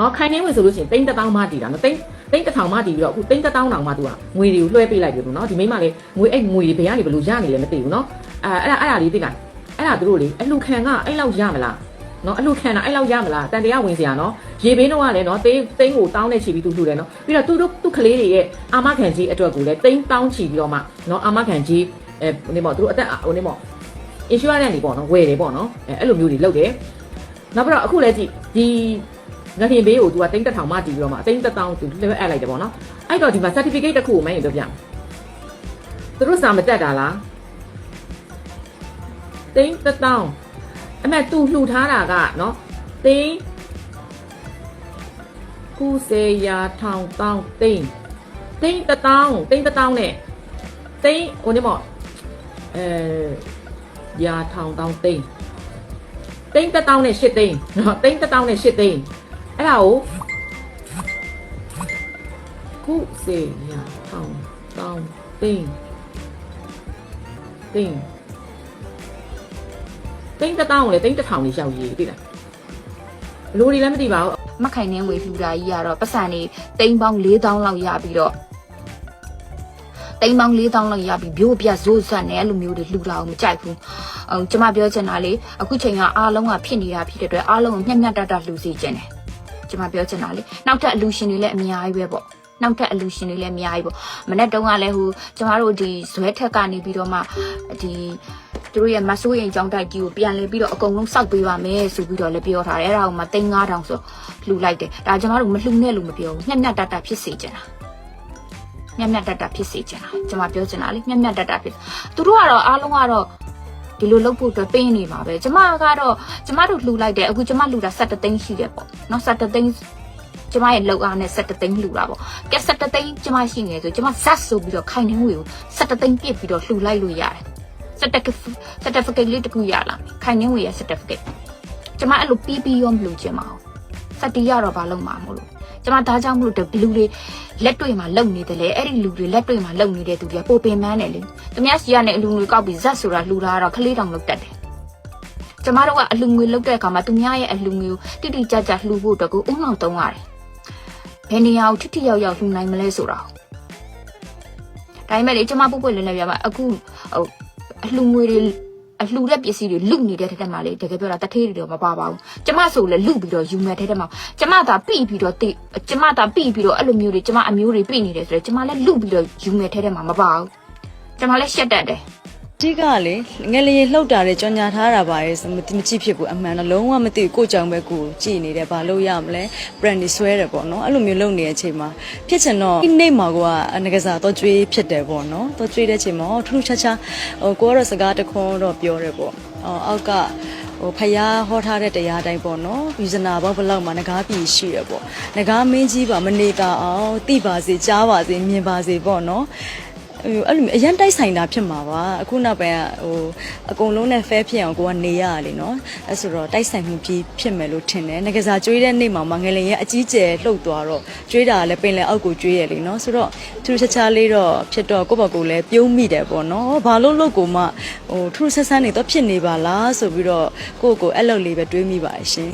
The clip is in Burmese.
နော်ခိုင်နေဝင်ဆိုလို့ရှိရင်တိန်းတစ်တောင်းမှတည်တာနော်တိန်းတိန်းတစ်ထောင်မှတည်ပြီးတော့အခုတိန်းတစ်တောင်းတောင်မှသူကငွေတွေကိုလွှဲပေးလိုက်ပြီလို့နော်ဒီမိမလေးငွေအဲ့ငွေတွေဘယ်ကနေဘယ်လိုရနေလဲမသိဘူးနော်အဲအဲ့ဒါအဲ့ဒါလေးသိလားအဲ့ဒါသူတို့လေအလှခံကအဲ့လောက်ရမလားနော်အလှခံတာအဲ့လောက်ရမလားတန်တရားဝင်စရာနော်ရေဘေးတော့ကလည်းနော်တိန်းတိန်းကိုတောင်းနေချီပြီးသူလှူတယ်နော်ပြီးတော့သူတို့သူ့ကလေးတွေရဲ့အာမခံကြီးအတွက်ကိုလည်းတိန်းတောင်းချီပြီးတော့မှနော်အာမခံကြီးအဲဟိုနေပေါ့သူတို့အသက်ဟိုနေပေါ့ insurance နေပေါ့နော်ဝယ်တယ်ပေါ့နော်အဲအဲ့လိုမျိုးတွေလုပ်တယ်နောက်ပြီးတော့အခုလည်းကြည့်ဒီ ငထင်ဘေးကိုသူကတိမ့်တထောင်မှတီးပြီးတော့မှတိမ့်တထောင်သူလွှဲအပ်လိုက်တယ်ပေါ့နော်အဲ့တော့ဒီမှာ certificate တစ်ခုကိုမင်းရင်တို့ပြသူတို့စာမတက်တာလားတိမ့်တထောင်အမှသူလှူထားတာကနော်တိမ့်ကုစေရာထောင်တောင်းတိမ့်တိမ့်တထောင်တိမ့်တထောင်နဲ့တိမ့်ဟိုနေမော့အဲရာထောင်တောင်းတိမ့်တိမ့်တထောင်နဲ့၈တိမ့်နော်တိမ့်တထောင်နဲ့၈တိမ့် အဲ့ဒါကိုကုစေရာထောင်တောင်းတိန်းတိန်းတိန်းတစ်တောင်းကိုလေတိန်းတစ်ထောင်လေးရှောက်ရေးသိလားဘလို့ဒီလည်းမသိပါဘူးမခိုင်နှင်းဝေဖြူတာကြီးကတော့ပတ်စံနေတိမ်ပေါင်း4000လောက်ရပြီးတော့တိမ်ပေါင်း4000လောက်ရပြီးဘိုးပြဇိုးဆက်နဲ့အဲ့လိုမျိုးတွေလှူလာအောင်မကြိုက်ဘူး။အောင်ကျမပြောချင်တာလေအခုချိန်ကအားလုံးကဖြစ်နေတာဖြစ်တဲ့အတွက်အားလုံးကိုမျက်မျက်တတလှူစီခြင်းတယ်။ ကျမပြောချင်တာလေနောက်ထပ်အလူရှင်တွေလည်းအများကြီးပဲပေါ့။နောက်ထပ်အလူရှင်တွေလည်းအများကြီးပေါ့မနေ့တုန်းကလည်းဟိုကျမတို့ဒီဇွဲထက်ကနေပြီးတော့မှဒီသူတို့ရဲ့မဆိုးရင်ကြောင်းတိုက်ကြီးကိုပြန်လဲပြီးတော့အကုန်လုံးစောက်ပေးပါမယ်ဆိုပြီးတော့လည်းပြောထားတယ်အဲ့ဒါကိုမှ3500ဆိုလှူလိုက်တယ်ဒါကျမတို့မလှူနဲ့လို့မပြောဘူးညံ့ညံ့တတဖြစ်စေချင်တာညံ့ညံ့တတဖြစ်စေချင်တာကျမပြောချင်တာလေညံ့ညံ့တတဖြစ်သူတို့ကတော့အားလုံးကတော့ ဒီလိုလုပ်ဖို့အတွက်ပင်းနေပါပဲကျမကတော့ကျမတို့လှူလိုက်တယ်အခုကျမလှူတာ7သိန်းရှိတယ်ပေါ့နော်7သိန်းကျမရဲ့လောက်အားနဲ့7သိန်းလှူတာပေါ့ကဲ7သိန်းကျမရှိနေဆိုကျမဇက်ဆိုပြီးတော့ခိုင်နှင်းငွေကို7သိန်းပြစ်ပြီးတော့လှူလိုက်လို့ရတယ် certificate certificate လေးတစ်ခုရလာခိုင်နှင်းဝေရဲ့ certificate ကျမအဲ့လိုပြီးပြီးရောမလို့ချင်ပါဘူးစက်တီရတော့ဘာလုပ်မှာမလို့ ကျမဒါကြောင့်မလို့ဘလူတွေလက်တွေ့မှာလုံနေတယ်လေအဲ့ဒီလူတွေလက်တွေ့မှာလုံနေတဲ့သူတွေကပိုပင်မန်းတယ်လေသူများစီကနေအလူငွေကောက်ပြီးဇက်ဆိုတာလှူတာတော့ခလေးတောင်လုတ်တတ်တယ်ကျမတို့ကအလူငွေလုတ်တဲ့အခါမှာသူများရဲ့အလူငွေကိုတိတိကျကျလှူဖို့အတွက်ကိုအုံအောင်တုံးရတယ်ဘယ်နေရာကိုထိထိရောက်ရောက်လှူနိုင်မလဲဆိုတာဒါပေမဲ့လေကျမပုတ်ပွက်လင်းလဲပြပါအခုဟိုအလှငွေတွေ အလှတဲ့ပစ္စည်းတွေလုနေတဲ့ထက်တက်မှာလေတကယ်ပြောတာတထေးတွေတော့မပါပါဘူးကျမဆိုလဲလုပြီးတော့ယူမဲ့ထက်တက်မှာကျမသာပြီပြီးတော့တိကျမသာပြီပြီးတော့အဲ့လိုမျိုးတွေကျမအမျိုးတွေပြီနေတယ်ဆိုတော့ကျမလည်းလုပြီးတော့ယူမဲ့ထက်တက်မှာမပါဘူးကျမလည်းရှက်တတ်တယ် အဓိကလေငယ်လေးလှုပ်တာလေကြောင်ညာထားတာပါလေမတိမကြည့်ဖြစ်ဘူးအမှန်တော့လုံးဝမသိဘူးကိုကြောင်ပဲကိုကြည့်နေတယ်ဘာလို့ရမလဲ brand တွေဆွဲတယ်ပေါ့နော်အဲ့လိုမျိုးလုပ်နေတဲ့အချိန်မှာဖြစ်ချင်တော့ဒီနေ့မှာကိုကငကစားတော့ကျွေးဖြစ်တယ်ပေါ့နော်တော့ကျွေးတဲ့အချိန်မှာထူးထူးခြားခြားဟိုကိုကတော့စကားတခွန်းတော့ပြောတယ်ပေါ့အော်အောက်ကဟိုဖယားဟောထားတဲ့တရားတိုင်းပေါ့နော်ယူဇနာဘောဘလောက်မှာငကားပြည်ရှိရပေါ့ငကားမင်းကြီးပါမနေတာအောင်တိပါစေကြားပါစေမြင်ပါစေပေါ့နော် အဲ့လိုအရန်တိုက်ဆိုင်တာဖြစ်မှာပါအခုနောက်ပိုင်းကဟိုအကုန်လုံးနဲ့ဖဲဖြစ်အောင်ကိုကနေရရလေနော်အဲ့ဆိုတော့တိုက်ဆိုင်မှုကြီးဖြစ်မယ်လို့ထင်တယ်ငကစားကျွေးတဲ့နေ့မှာမငယ်လင်ရဲ့အကြီးကျယ်လှုပ်သွားတော့ကျွေးတာလည်းပင်လည်းအောက်ကိုကျွေးရလေနော်ဆိုတော့ထူးထူးခြားခြားလေးတော့ဖြစ်တော့ကိုယ့်ဘက်ကိုလည်းပြုံးမိတယ်ပေါ့နော်ဘာလို့လို့ကိုမှဟိုထူးထူးဆန်းဆန်းနေတော့ဖြစ်နေပါလားဆိုပြီးတော့ကိုယ့်ကိုအဲ့လိုလေးပဲတွေးမိပါရှင်